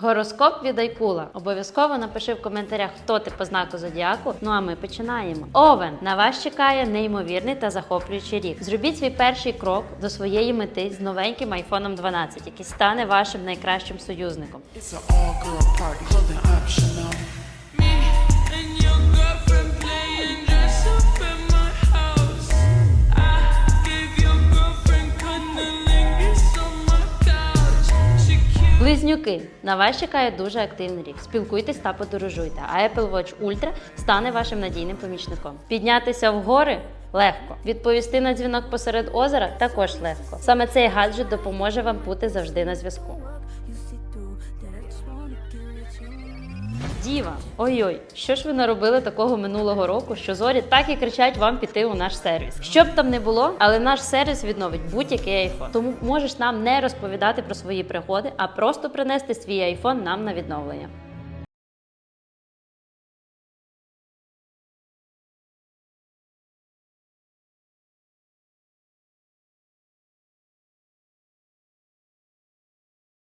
Гороскоп від Айкула. Обов'язково напиши в коментарях, хто ти по знаку зодіаку. Ну а ми починаємо. Овен на вас чекає неймовірний та захоплюючий рік. Зробіть свій перший крок до своєї мети з новеньким iPhone 12, який стане вашим найкращим союзником. It's Близнюки на вас чекає дуже активний рік. Спілкуйтесь та подорожуйте. А Apple Watch Ultra стане вашим надійним помічником. Піднятися в гори легко. Відповісти на дзвінок посеред озера також легко. Саме цей гаджет допоможе вам бути завжди на зв'язку. Діва, ой-ой, що ж ви наробили такого минулого року, що зорі так і кричать вам піти у наш сервіс. Що б там не було, але наш сервіс відновить будь-який айфон. Тому можеш нам не розповідати про свої пригоди, а просто принести свій айфон нам на відновлення.